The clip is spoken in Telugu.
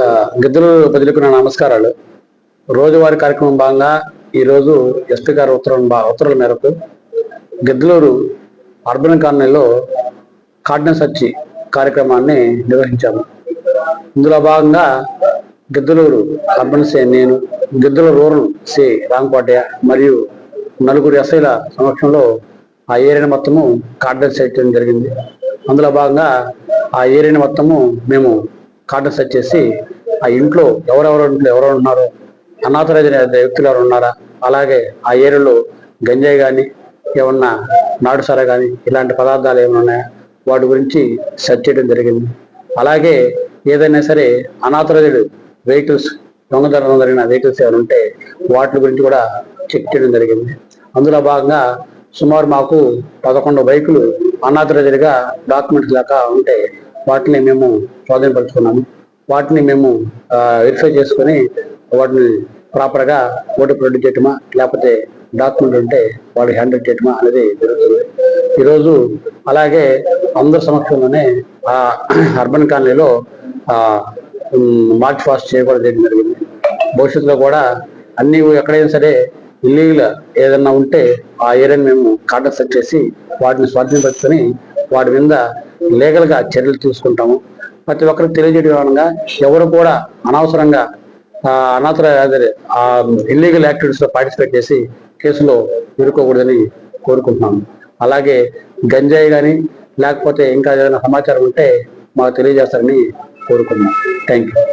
గిద్దలు ప్రజలకు నా నమస్కారాలు. రోజువారీ కార్యక్రమం భాగంగా ఈరోజు ఎస్పీ గారి ఉత్తరం బా- ఉత్తర్వుల మేరకు గిద్దలూరు అర్బన్ కాలనీలో కార్డినెన్స్ వచ్చి కార్యక్రమాన్ని నిర్వహించాము. ఇందులో భాగంగా గిద్దలూరు అర్బన్ సే నేను గిద్దలూరు రూరల్ సి రాంకోటయ్య మరియు నలుగురు ఎస్ఐల సమక్షంలో ఆ ఏరియాని మొత్తము కార్డినెన్స్ చేయడం జరిగింది. అందులో భాగంగా ఆ ఏరియాని మొత్తము మేము కార్డినెన్స్ వచ్చేసి ఆ ఇంట్లో ఎవరెవరు ఇంట్లో ఉన్నారు ఉన్నారో వ్యక్తులు ఎవరు ఉన్నారా అలాగే ఆ ఏరియాలో గంజాయి కానీ ఏమన్నా నాడు కానీ ఇలాంటి పదార్థాలు ఏమైనా ఉన్నాయా? వాటి గురించి సెర్చ్ చేయడం జరిగింది. అలాగే ఏదైనా సరే అనాథరైజ్డ్ వెహికల్స్ దొంగతనం జరిగిన వెహికల్స్ ఏమైనా ఉంటే వాటి గురించి కూడా చెక్ చేయడం జరిగింది. అందులో భాగంగా సుమారు మాకు పదకొండు బైకులు అనాథరైజ్డ్గా డాక్యుమెంట్స్ దాకా ఉంటే వాటిని మేము స్వాధీనపరుచుకున్నాము. వాటిని మేము వెరిఫై చేసుకొని వాటిని ప్రాపర్గా ఓటు ప్రొడ్యూస్ చేయటమా లేకపోతే డాక్యుమెంట్ ఉంటే వాడు హ్యాండిల్ చేయటమా అనేది జరుగుతుంది. ఈరోజు అలాగే అందరి సమక్షంలోనే ఆ అర్బన్ కాలనీలో మార్చ్ ఫాస్ట్ చేయకూడదు చేయడం జరిగింది. భవిష్యత్తులో కూడా అన్ని ఎక్కడైనా సరే ఇల్లీగల్ ఏదన్నా ఉంటే ఆ ఏరియాని మేము కాంటాక్ట్ సెట్ చేసి వాటిని స్వాధీనపరుచుకొని వాటి మీద లీగల్గా చర్యలు తీసుకుంటాము. ప్రతి ఒక్కరికి తెలియజేయడం విధంగా ఎవరు కూడా అనవసరంగా ఆ, అనాథర ఆ ఇల్లీగల్ యాక్టివిటీస్లో పార్టిసిపేట్ చేసి కేసులో ఇరుక్కోకూడదని కోరుకుంటున్నాము. అలాగే గంజాయి కానీ లేకపోతే ఇంకా ఏదైనా సమాచారం ఉంటే మాకు తెలియజేస్తారని కోరుకున్నాం థ్యాంక్ యూ